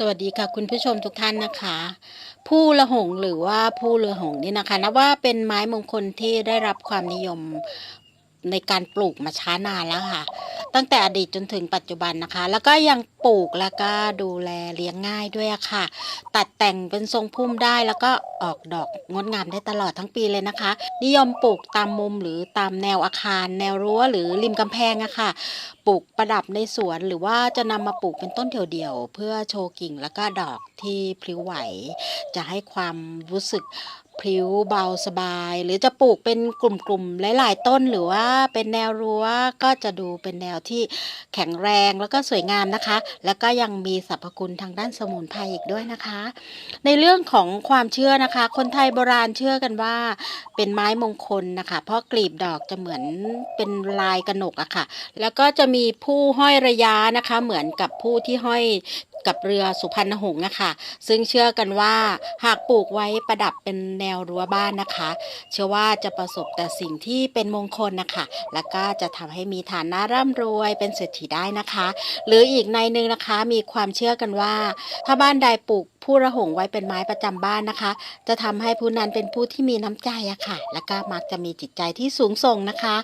สวัสดีค่ะคุณผู้ชมทุกท่านนะคะ ผู้ละหงหรือว่าผู้เรือหงนี่นะคะนับว่าเป็นไม้มงคลที่ได้รับความนิยม ในการปลูกมาช้านานแล้วค่ะ ตั้งแต่อดีตจนถึงปัจจุบันนะคะ แล้วก็ยังปลูกแล้วก็ดูแลเลี้ยงง่ายด้วยค่ะ ตัดแต่งเป็นทรงพุ่มได้แล้วก็ออกดอกงดงามได้ตลอดทั้งปีเลยนะคะ นิยมปลูกตามมุมหรือตามแนวอาคาร แนวรั้วหรือริมกำแพงอะค่ะ ปลูกประดับในสวนหรือว่าจะนำมาปลูกเป็นต้นเดี่ยวๆเพื่อโชว์กิ่งแล้วก็ดอกที่พลิ้วไหว จะให้ความรู้สึก พลิ้วเบาสบาย หรือจะปลูกเป็นกลุ่มๆหลาย ๆ ต้นหรือว่าเป็นแนวรั้วก็จะดูเป็นแนวที่แข็งแรงแล้วก็สวยงามนะคะ แล้วก็ยังมีสรรพคุณทางด้านสมุนไพรอีกด้วยนะคะ ในเรื่องของความเชื่อนะคะ คนไทยโบราณเชื่อกันว่า เป็นไม้มงคลนะคะ เพราะกลีบดอกจะเหมือนเป็นลายกระหนกอะค่ะ แล้วก็จะมีผู้ห้อยระยะนะคะ เหมือนกับผู้ที่ห้อย กับเรือสุพรรณหงส์นะคะซึ่งเชื่อกันว่าหากปลูกไว้ประดับเป็นแนวรั้วบ้านนะคะ เชื่อว่าจะประสบแต่สิ่งที่เป็นมงคลนะคะ แล้วก็จะทำให้มีฐานะร่ำรวยเป็นเศรษฐีได้นะคะ หรืออีกในหนึ่งนะคะมีความเชื่อกันว่า ถ้าบ้านใดปลูก ผู้ระหงไว้เป็นไม้ประจำบ้านนะคะ จะทำให้ผู้นั้นเป็นผู้ที่มีน้ำใจอะค่ะ และก็มักจะมีจิตใจที่สูงส่งนะคะ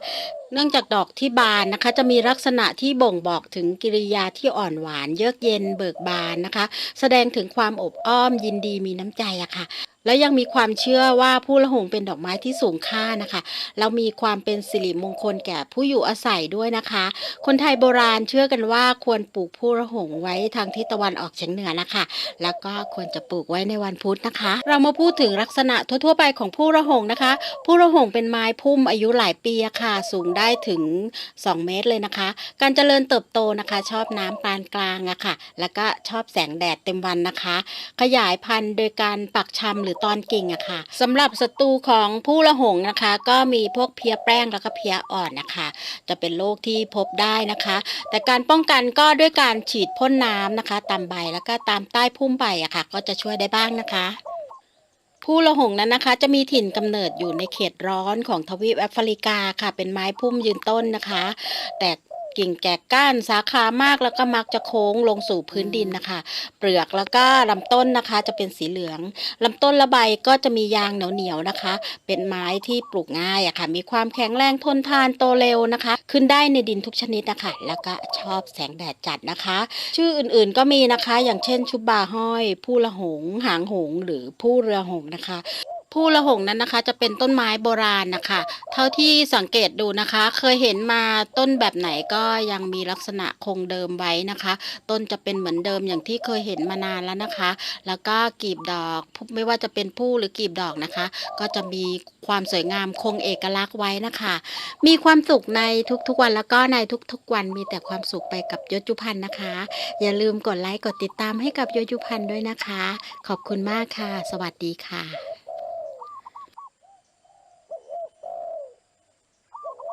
เนื่องจากดอกที่บานนะคะ จะมีลักษณะที่บ่งบอกถึงกิริยาที่อ่อนหวาน เยือกเย็นเบิกบานนะคะ แสดงถึงความอบอ้อมยินดีมีน้ำใจอะค่ะ และยังมีความเชื่อว่าผู้ละหงเป็นดอกไม้ที่สูงค่านะคะแล้วมีความเป็นสิริมงคลแก่ผู้อยู่อาศัยด้วยนะคะ คนไทยโบราณเชื่อกันว่าควรปลูกผู้ละหงไว้ทางทิศตะวันออกเฉียงเหนือนะคะ แล้วก็ควรจะปลูกไว้ในวันพุธนะคะ เรามาพูดถึงลักษณะทั่วๆไปของผู้ระหงนะคะ ผู้ระหงเป็นไม้พุ่มอายุหลายปีค่ะ สูงได้ถึง 2 เมตรเลยนะคะ การเจริญเติบโตนะคะ ชอบน้ำปานกลางอะค่ะ แล้วก็ชอบแสงแดดเต็มวันนะคะ ขยายพันธุ์โดยการปักชำหรือตอนกิ่งอะค่ะสำหรับศัตรูของผู้ละหงนะคะ ก็มีพวกเพี้ยแป้งแล้วก็เพี้ยอ่อนนะคะ จะเป็นโรคที่พบได้นะคะ แต่การป้องกันก็ด้วยการฉีดพ่นน้ำนะคะ ตามใบแล้วก็ตามใต้พุ่มใบอะค่ะ ก็จะช่วยได้บ้างนะคะผู้ละหงนั้นนะคะ จะมีถิ่นกำเนิดอยู่ในเขตร้อนของทวีปแอฟริกาค่ะ เป็นไม้พุ่มยืนต้นนะคะ แต่ กิ่งแก่ก้านสาขามากแล้วก็มักจะโค้งลงสู่พื้นดินนะคะ เปลือกแล้วก็ลำต้นนะคะจะเป็นสีเหลืองลำต้นและใบก็จะมียางเหนียวๆนะคะ เป็นไม้ที่ปลูกง่ายอะค่ะ มีความแข็งแรงทนทานโตเร็วนะคะ ขึ้นได้ในดินทุกชนิดนะคะ แล้วก็ชอบแสงแดดจัดนะคะ ชื่ออื่นๆก็มีนะคะ อย่างเช่นชุบบาห้อย ผู้ละหง หางหง หรือผู้เรือหงนะคะ ผู้ละหงนั้นนะคะ จะเป็นต้นไม้โบราณนะคะ เท่าที่สังเกตดูนะคะ เคยเห็นมาต้นแบบไหนก็ยังมีลักษณะคงเดิมไว้นะคะ ต้นจะเป็นเหมือนเดิมอย่างที่เคยเห็นมานานแล้วนะคะ แล้วก็กลีบดอกไม่ว่าจะเป็นผู้หรือกลีบดอกนะคะ ก็จะมีความสวยงามคงเอกลักษณ์ไว้นะคะ มีความสุขในทุกๆวันแล้วก็ในทุกๆวันมีแต่ความสุขไปกับยศจุพันธ์นะคะ อย่าลืมกดไลค์กดติดตามให้กับยศจุพันธ์ด้วยนะคะ ขอบคุณมากค่ะ สวัสดีค่ะ